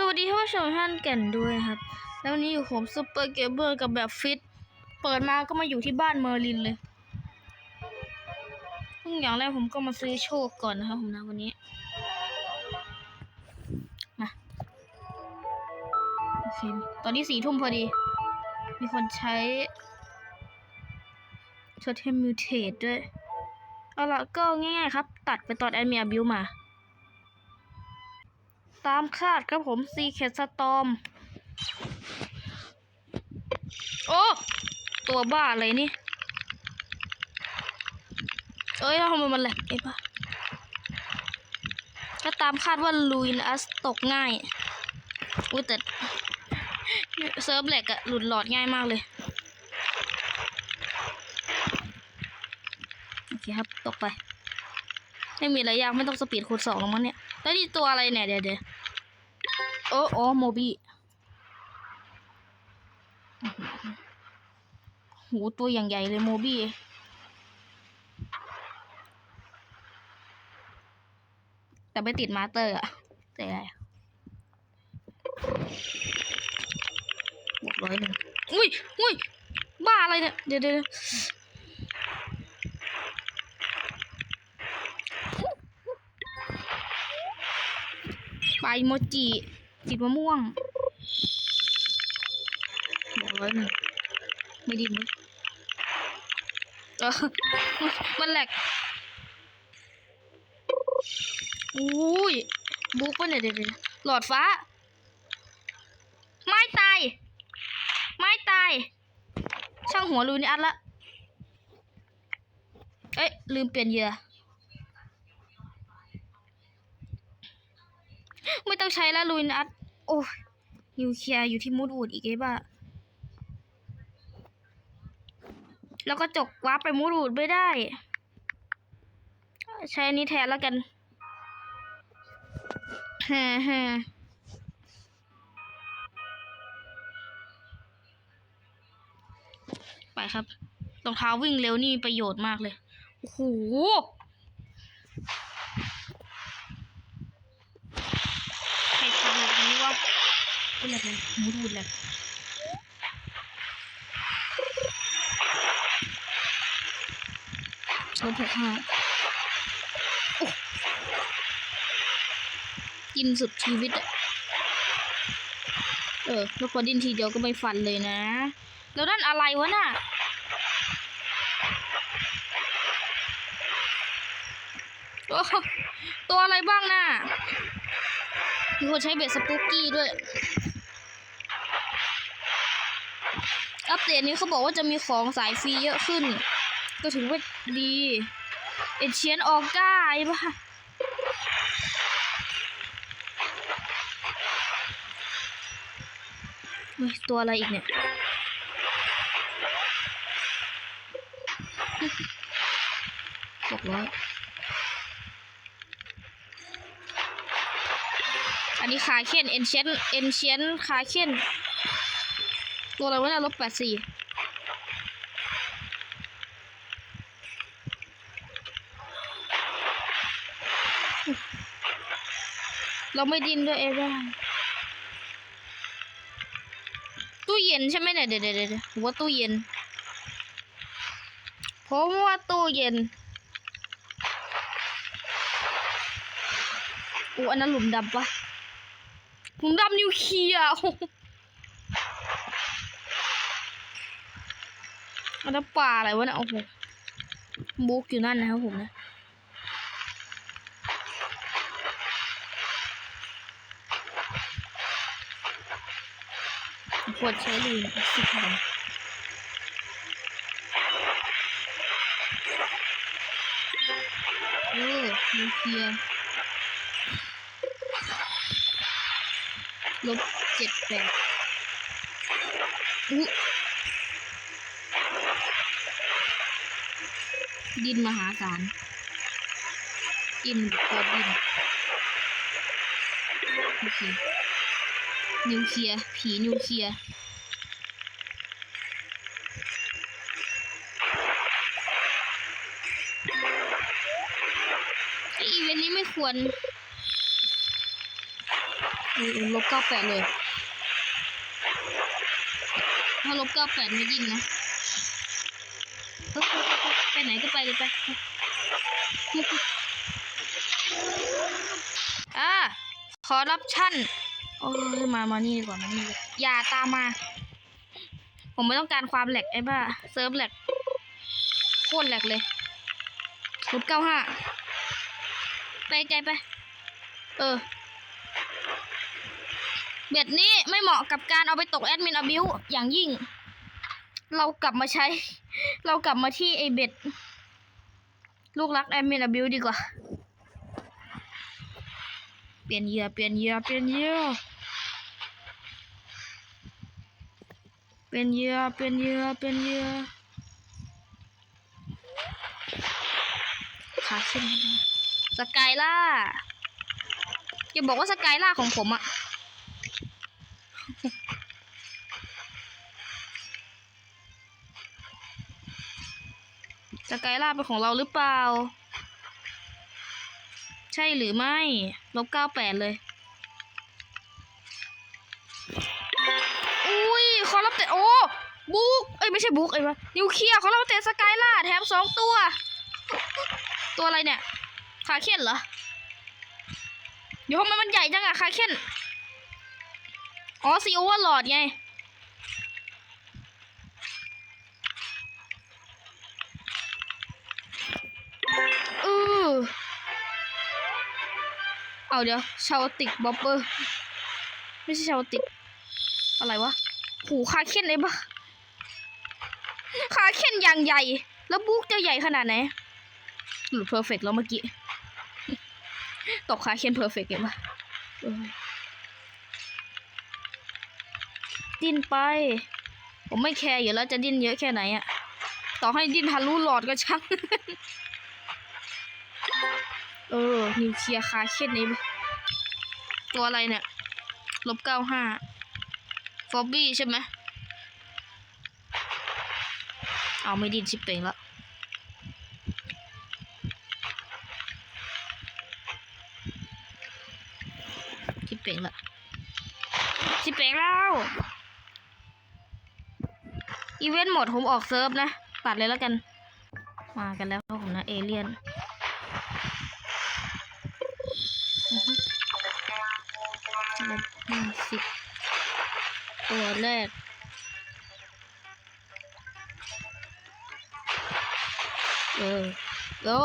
สวัสดีท่านผู้ชมท่านแก่นด้วยครับ แล้ววันนี้อยู่ผมซุปเปอร์เกเบอร์กับแบบฟิต เปิดมาก็มาอยู่ที่บ้านเมอร์ลินเลยซึ่งอย่างแรกผมก็มาซื้อโชคก่อนนะครับผมนะวันนี้ มา โอเค ตอนนี้สี่ทุ่มพอดี มีคนใช้โทเทมมิวเทดด้วย เอาละก็ง่ายๆครับ ตัดไปตอนแอดมีอาบิวมา ตามคาดครับผมซีเคสตอม โอ้ ตัวบ้าอะไรนี่ เอ้ยทำไมมันแหลกไอ้บ้าก็ตามคาดว่าลุยนัสตกง่าย อุ้ยแต่เซิร์ฟแหลกอะหลุดหลอดง่ายมากเลย โอเคครับ ตกไป ไม่มีอะไรยาก ไม่ต้องสปีดคูณสองหรอกมั้งเนี่ย แล้วนี่ตัวอะไรเนี่ย เดี๋ยวเดี๋ยว โอ้โอ้โมบี้หูตัวอย่างใหญ่เลยโมบี้แต่ไม่ติดมาสเตอร์อะแต่อะไรบวกร้อยหนึ่งอุ้ยอุ้ยบ้าอะไรเนี่ย เดี๋ยวเดี๋ยวเดี๋ยวไปโมจิ จิบมะม่วงบวกร้อยหนึ่งไม่ดีมั้ยมันแหลกอุ้ยบุ๊กปะเนี่ยเดี๋ยวเดี๋ยวหลอดฟ้า ไม่ตาย ไม่ตาย ช่างหัวรูนี่อัดละ เอ้ยลืมเปลี่ยนเหยื่อ ไม่ต้องใช้แล้วลุยนัด โอ้ยนิวเคลียร์อยู่ที่มูดวูดอีกไอ้บ้าแล้วก็จกวาร์ปไปมูดวูดไม่ได้ ใช้อันนี้แทนแล้วกันฮ่าฮ่าไปครับรองเท้าวิ่งเร็วนี่มีประโยชน์มากเลย โอ้โห ใครทำแบบนี้วะ ลยมูดูดเลยลบหกห้ากินสุดชีวิตอะเออแล้วพอดิ้นทีเดียวก็ไม่ฟันเลยนะ แล้วนั่นอะไรวะน่ะตัวอะไรบ้างน่ะมีคนใช้เบ็ดสปุกกี้ด้วย อัปเดตนี้เขาบอกว่าจะมีของสายฟรีเยอะขึ้น ก็ถือว่าดีเอเชียนออก้าไอ้บ้าตัวอะไรอีกเนี่ยบอกร้อยอันนี้คาเคนเอ็นเชนเอ็นเชนคาเคน ตัวอะไรวะเนี่ยลบแปดสี่เราไม่ดินด้วยเอร่าตู้เย็นใช่ไหมเนี่ยเดี๋ยวเดี๋ยวเดี๋ยวผมว่าตู้เย็นผมว่าตู้เย็นอูอันนั้นหลุมดำปะหลุมดำนิวเคลียร์ โอ้โหอันนั้นป่าอะไรวะเนี่ยโอ้โหบุกอยู่นั่นนะครับผมนะควรใช้ลีนสิครับเออนิวเคลียลบเจ็ดแปดอุ๊ ดินมหาศาลดินกอดินโอเคนิวเคลียร์ผีนิวเคลียร์อีเวนต์นี้ไม่ควรลบเก้าแปดเลย ถ้าลบเก้าแปดไม่ดิ้นนะ ไปไหนก็ไปเลยไปอ่าขอรับชั่น โอ้ยมา มานี่ดีกว่า มานี่เลยอย่าตามมา ผมไม่ต้องการความแหลกไอ้บ้า เซิร์ฟแหลก โคตรแหลกเลยลบเก้าห้า ไปไกลไป เออ เบ็ดนี้ไม่เหมาะกับการเอาไปตกแอดมินอบิวอย่างยิ่ง เรากลับมาใช้ เรากลับมาที่ไอเบ็ดลูกรักแอดมินบิวดีกว่า เปลี่ยนเยื่อเปลี่ยนเยื่อเปลี่ยนเยื่อเปลี่ยนเยื่อเปลี่ยนเยื่อเปลี่ยนเยือขาขึ้นสกายล่าอย่าบอกว่าสกายล่าของผมอะ สกายล่าเป็นของเราหรือเปล่า ใช่หรือไม่ ลบเก้าแปดเลย อุ้ยคอรับเตะโอ้บุกเอ้ยไม่ใช่บุกเอ้ยวะนิวเคลียร์คอรับเตะสกายล่าแถมสองตัว ตัวอะไรเนี่ยขาเข็นเหรอเดี๋ยวทำไมมันใหญ่จังอะขาเข็นอ๋อซีโอเวอร์หลอดไง เอาเดี๋ยวชาวติกบ๊อบเบอร์ ไม่ใช่ชาวติก อะไรวะหูคาเค้นเลยปะคาเค้นอย่างใหญ่ แล้วบุ๊กจะใหญ่ขนาดไหนหลุดเพอร์เฟกแล้วเมื่อกี้ ตกคาเค้นเพอร์เฟกเห็นปะดิ้นไป ผมไม่แคร์อยู่แล้วจะดิ้นเยอะแค่ไหนอะต่อให้ดิ้นทะลุหลอดก็ช่างเออ นิวเคลียร์คาเค้นนี้ ตัวอะไรเนี่ยลบเก้าห้าฟอบบี้ใช่ไหมเอาไม่ดินชิปเป่งแล้วชิปเป่งละชิปเป่งแล้วอีเวนต์หมดผมออกเซิร์ฟนะตัดเลยแล้วกัน มากันแล้วผมนะ เอเลียน ตัวแรก เออ go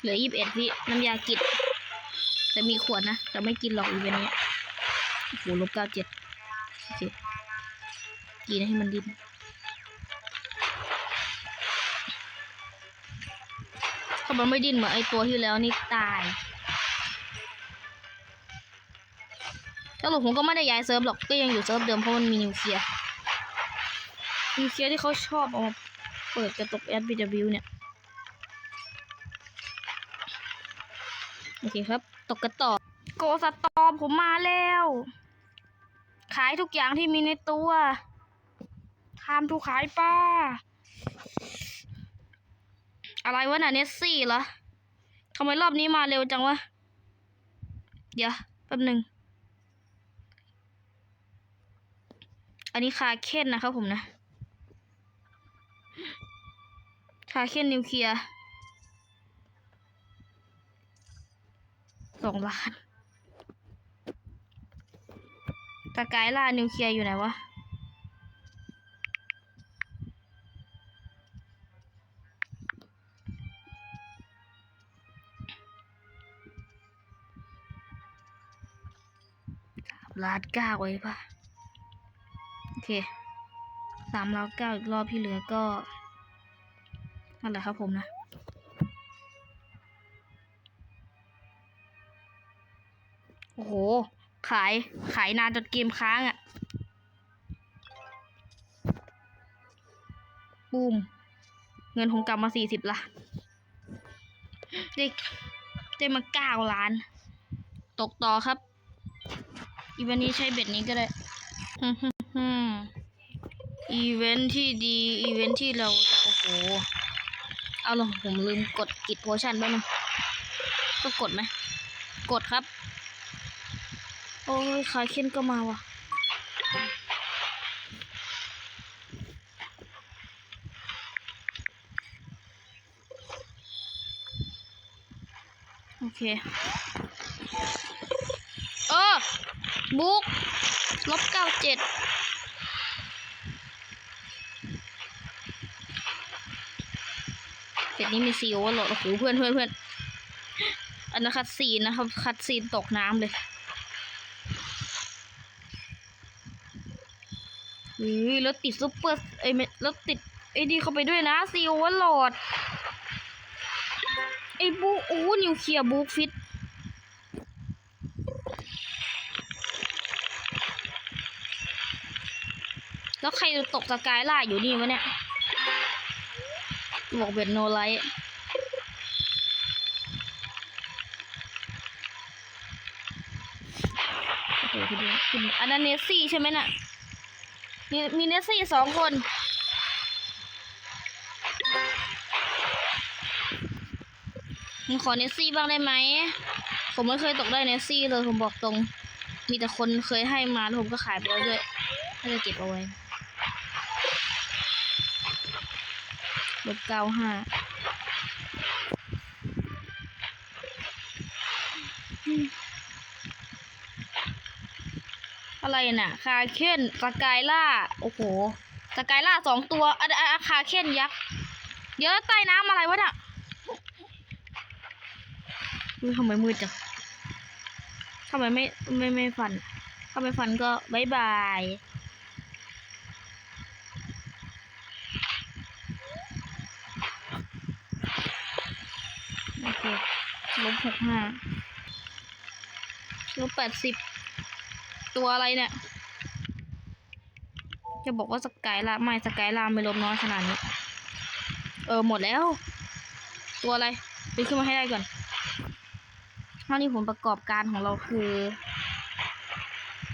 เหลือยี่สิบเอ็ดวิน้ำยากิด แต่มีขวดนะ แต่ไม่กินหรอกอีเวนต์นี้โอ้โหลบเก้าเจ็ดโอเคกินให้มันดิ้นถ้ามันไม่ดิ้นเหมือนไอตัวที่แล้วนี่ตาย สรุปผมก็ไม่ได้ย้ายเซิร์ฟหรอกก็ยังอยู่เซิร์ฟเดิมเพราะมันมีนิวเคลียร์นิวเคลียร์ที่เขาชอบเอามาเปิดกระตุก SBW เนี่ยโอเคครับ ตกกระต่อโกสตอมผมมาแล้ว ขายทุกอย่างที่มีในตัวทำทุกขายป้า อะไรวะน่ะเนสซี่เหรอทำไมรอบนี้มาเร็วจังวะ เดี๋ยวแป๊บหนึ่ง อันนี้คาเคนนะครับผมนะคาเคนนิวเคลียร์สองล้านสกายล่านิวเคลียร์อยู่ไหนวะล้านเก้าไว้ปะ เคสามล้านเก้าอีกรอบที่เหลือก็นั่นแหละครับผมนะ โอ้โห ขายขายนานจนเกมค้างอะ่ะบูม เงินผมกลับมาสี่สิบละได้ได้มาเก้าล้าน ตกต่อครับ อีเวนต์นี้ใช้เบ็ดนี้ก็ได้ ฮึ่มอีเวนต์ที่ดี อีเวนต์ที่เรา โอ้โห เอาลงผมลืมกดกิจโพชั่นไปหนึงเอก็กดไหม กดครับ โอ้ยขาเค้นก็มาว่ะโอเคเออบุ๊กลบเก้าเจ็ด เป็ดนี้มีซีโอวอร์โหลดโอ้โหเพื่อนเพื่อนเพื่อนอันนั้นคัดซีนนะครับ คัดซีนตกน้ำเลยอุ้ยแล้วติดซุปเปอร์เอ้แล้วติดไอ้ดีเข้าไปด้วยนะซีโอวอร์โหลดไอ้บูโอ้นิวเคลียร์บูฟิตแล้วใครตกสกายล่าอยู่นี่วะเนี่ย บอกเบ็ดโนไลท์อันนั้นเนสซี่ใช่ไหมน่ะ มีมีเนสซี่สองคน มึงขอเนสซี่บ้างได้ไหม ผมไม่เคยตกได้เนสซี่เลย ผมบอกตรง มีแต่คนเคยให้มาแล้วผมก็ขายไปแล้วด้วย ถ้าจะเก็บเอาไว้ ลบเก้าห้าอะไรน่ะ คาเคนสกายล่า โอ้โห สกายล่าสองตัวอะอะอคาเคนยักษ์เดี๋ยวใต้น้ำอะไรวะน่ะอุ้ยทำไมมืดจังทำไมไม่ไม่ไม่ฟัน ถ้าไม่ฟันก็บายบาย โอเค ลบ หกห้าลบแปดสิบตัวอะไรเนี่ย จะบอกว่าสกายลาไม่สกายลามไม่ลบน้อยขนาดนี้ เออ หมดแล้ว ตัวอะไรไปขึ้นมาให้ได้ก่อนท่านี้ผลประกอบการของเราคือ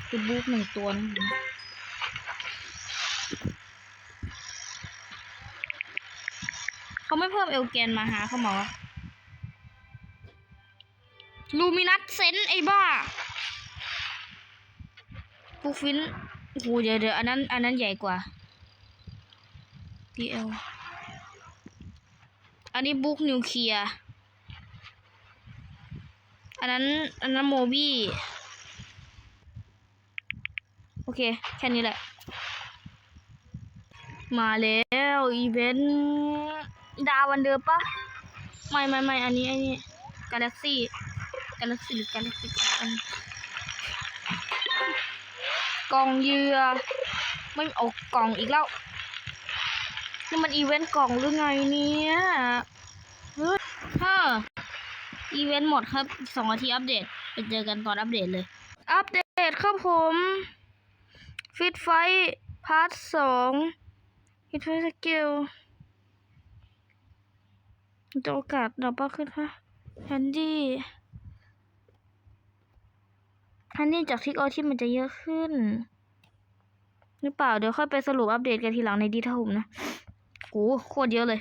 คือบุ๊กหนึ่งตัวนะเขาไม่เพิ่มเอลแกนมาหาเขามาวะ ลูมินัสเซนไอ้บ้าปูฟินโอ้โหเดี๋ยวเดี๋ยวอันนั้น อันนั้นใหญ่กว่า DL อันนี้บุ๊กนิวเคลียร์อันนั้น อันนั้นโมบี้ โอเค แค่นี้แหละ มาแล้วอีเวนต์ ดาววันเดิมปะ ไม่ไม่ไม่อันนี้ อันนี้ กาแล็กซี่ กาแล็กซี่หรือกาแล็กซี่กันกล่องเหยื่อไม่เอากล่องอีกแล้วนี่มันอีเวนต์กล่องหรือไงเนี่ยเฮ้ยฮ้ออีเวนต์หมดครับสองอาทิตย์อัปเดตไปเจอกันตอนอัปเดตเลย อัปเดตครับผมฟิตไฟพาร์ทสองฟิตไฟสกิลจะโอกาสดับเบิลขึ้นค่ะแฮนดี้ แฮนดี้จากทิกออที่มันจะเยอะขึ้น หรือเปล่าเดี๋ยวค่อยไปสรุปอัปเดตกันทีหลังในดีทาผมนะโหโคตรเยอะเลย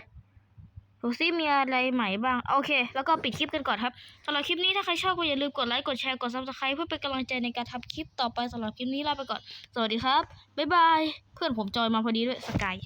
ดูซิมีอะไรใหม่บ้าง โอเค แล้วก็ปิดคลิปกันก่อนครับสำหรับคลิปนี้ถ้าใครชอบก็อย่าลืมกดไลค์ กดแชร์ กด subscribe เพื่อเป็นกำลังใจในการทำคลิปต่อไปสำหรับคลิปนี้ลาไปก่อน สวัสดีครับ บ๊ายบาย เพื่อนผมจอยมาพอดีด้วยสกาย